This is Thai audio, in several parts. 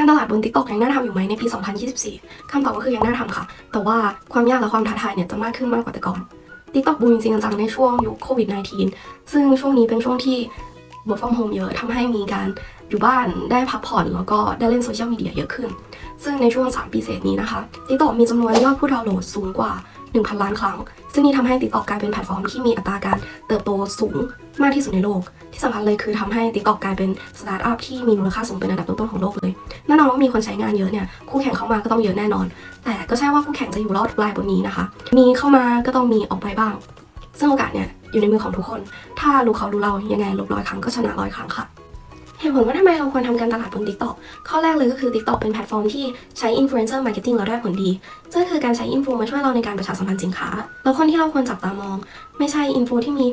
การตลาดบน TikTok ยังน่าทำอยู่ไหมในปี 2024 คำตอบก็คือยังน่าทำค่ะ แต่ว่าความยากและความท้าทายเนี่ยจะมากขึ้นมากกว่าแต่ก่อน TikTok บูมจริงๆจังในช่วงยุคโควิด -19 ซึ่งช่วงนี้เป็นช่วงที่ work from home เยอะทำให้มีการอยู่บ้านได้พักผ่อนแล้วก็ได้เล่นโซเชียลมีเดียเยอะขึ้น ซึ่งในช่วง 3 ปีเศษนี้นะคะ TikTok มีจำนวนยอดผู้ดาวน์โหลดสูงกว่า 1,000 ล้านครั้ง ซึ่งนี่ทำให้ TikTok กลายเป็นแพลตฟอร์มที่มีอัตราการเติบโตสูงมากที่สุดในโลก ที่สำคัญเลยคือทำให้ TikTok กลายเป็นสตาร์ทอัพที่มีมูลค่าสูงเป็นอันดับต้นๆของโลกเลยแน่นอนว่ามีคนใช้งานเยอะเนี่ยคู่แข่งเข้ามาก็ต้องเยอะแน่นอน แต่ก็ใช่ว่าคู่แข่งจะอยู่รอดทุกรายบนนี้นะคะ มีเข้ามาก็ต้องมีออกไปบ้าง ซึ่งโอกาสเนี่ยอยู่ในมือของทุกคน ถ้ารู้เขารู้เรายังไงลบร้อยครั้งก็ชนะร้อยครั้งค่ะเหตุผลว่าทำไมเราควรทำการตลาดบน TikTok ข้อแรกเลยก็คือ TikTok เป็นแพลตฟอร์มที่ใช้ influencer marketing แล้วได้ผลดี ซึ่งคือการใช้อินฟูมาช่วยเราในการประชาสัมพันธ์สินค้า แล้วคนที่เราควรจับตามอง ไม่ใช่อินฟูที่มี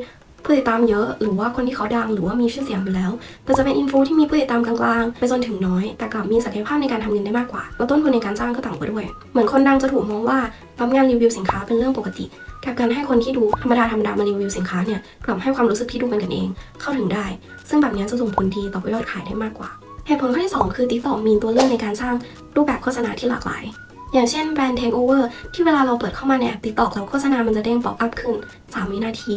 ผู้ติดตามเยอะ หรือว่าคนที่เขาดังหรือว่ามีชื่อเสียงอยู่แล้วแต่จะเป็นอินฟูที่มีผู้ติดตามกลางๆ ไปจนถึงน้อย แต่กลับมีศักยภาพในการทำเงินได้มากกว่า แล้วต้นทุนในการจ้างก็ต่ำกว่าด้วย เหมือนคนดังจะถูกมองว่ารับงานรีวิวสินค้าเป็นเรื่องปกติกับการให้คนที่ดูธรรมดาธรรมดามารีวิวสินค้าเนี่ยกลับให้ความรู้สึกที่ดูเป็นกันเอง เข้าถึงได้ ซึ่งแบบนี้จะส่งผลดีต่อยอดขายได้มากกว่าเหตุผลข้อที่2คือ TikTok มีตัวเลือกในการสร้างรูปแบบโฆษณาที่หลากหลาย อย่างเช่นแบรนด์ Takeover ที่เวลาเราเปิดเข้ามาในแอป TikTok แล้วโฆษณามันจะเด้งป๊อปอัพขึ้น 3 วินาที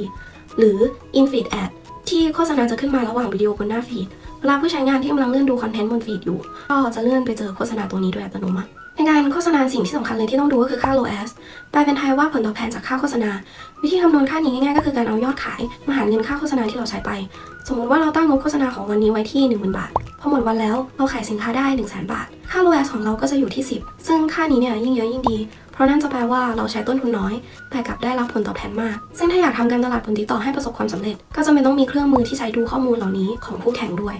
หรือ Infeed Ad ที่โฆษณาจะขึ้นมาระหว่างวิดีโอบนหน้าฟีดเวลาผู้ใช้งานที่กำลังเลื่อนดูคอนเทนต์บนฟีดอยู่ ก็จะเลื่อนไปเจอโฆษณาตัวนี้โดยอัตโนมัติในการโฆษณาสิ่งที่สำคัญเลยที่ต้องดูก็คือค่า ROAS แปลเป็นไทยว่าผลตอบแทนจากค่าโฆษณา วิธีคำนวณค่านี้ง่ายๆก็คือการเอายอดขายมาหารเงินค่าโฆษณาที่เราใช้ไป สมมติว่าเราตั้งงบโฆษณาของวันนี้ไว้ที่ 10,000 บาท พอหมดวันแล้วเราขายสินค้าได้1 0 0 0 0 0 บาท ค่า ROAS ของเราก็จะอยู่ที่ 10 ซึ่งค่านี้เนี่ยยิ่งเยอะยิ่งดี เพราะนั่นจะแปลว่าเราใช้ต้นทุนน้อย แต่กลับได้รับผลตอบแทนมาก ซึ่งถ้าอยากทำการตลาดผลติต่อให้ประสบความสำเร็จ ก็จำเป็นต้องมีเครื่องมือที่ใช้ดูข้อมูลเหล่านี้ของคู่แข่งด้วย